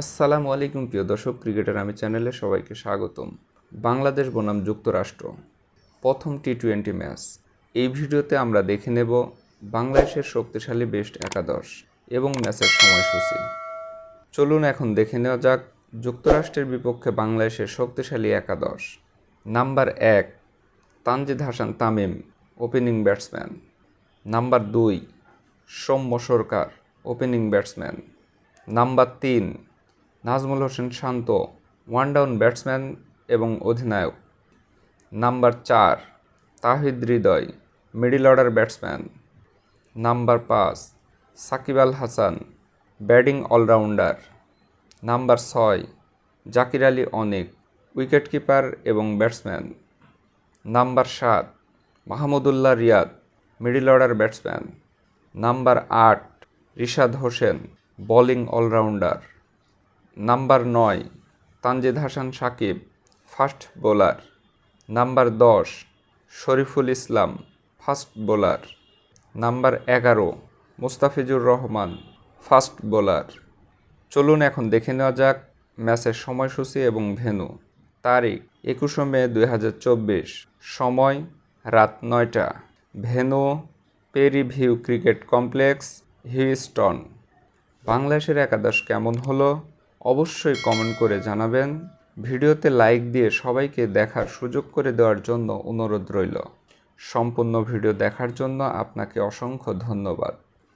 আসসালামু আলাইকুম প্রিয় দর্শক ক্রিকেটার, আমি চ্যানেলে সবাইকে স্বাগতম। বাংলাদেশ বনাম যুক্তরাষ্ট্র, প্রথম টি টোয়েন্টি ম্যাচ। এই ভিডিওতে আমরা দেখে নেব বাংলাদেশের শক্তিশালী বেস্ট একাদশ এবং ম্যাচের সময়সূচি। চলুন এখন দেখে নেওয়া যাক যুক্তরাষ্ট্রের বিপক্ষে বাংলাদেশের শক্তিশালী একাদশ। নাম্বার এক, Tanzid Hasan Tamim, opening batsman. Number দুই, Soumya Sarkar, opening batsman. Number তিন Najmul Hossain Shanto, one down batsman এবং অধিনায়ক। নাম্বার চার, Towhid Hridoy, middle order batsman. Number পাঁচ, Shakib Al Hasan, batting allrounder. Number ছয়, জাকির আলী অনেক, wicketkeeper এবং batsman. Number সাত, Mahmudullah Riyad, middle order batsman. Number আট, Rishad Hossain, bowling allrounder. Number নয়, Tanzid Hasan Sakib, fast bowler. Number দশ, Shoriful Islam, fast bowler. Number এগারো, Mustafizur Rahman, fast bowler. চলুন এখন দেখে নেওয়া যাক ম্যাচের সময়সূচি এবং ভেন্যু। তারিখ, একুশে মে দু হাজার চব্বিশ, সময়, রাত নয়টা। Venue Prairie view cricket complex, Houston. বাংলাদেশের একাদশ কেমন হলো? অবশ্যই কমেন্ট করে জানাবেন। ভিডিওতে লাইক দিয়ে সবাইকে দেখার সুযোগ করে দেওয়ার জন্য অনুরোধ রইল। সম্পূর্ণ ভিডিও দেখার জন্য আপনাকে অসংখ্য ধন্যবাদ।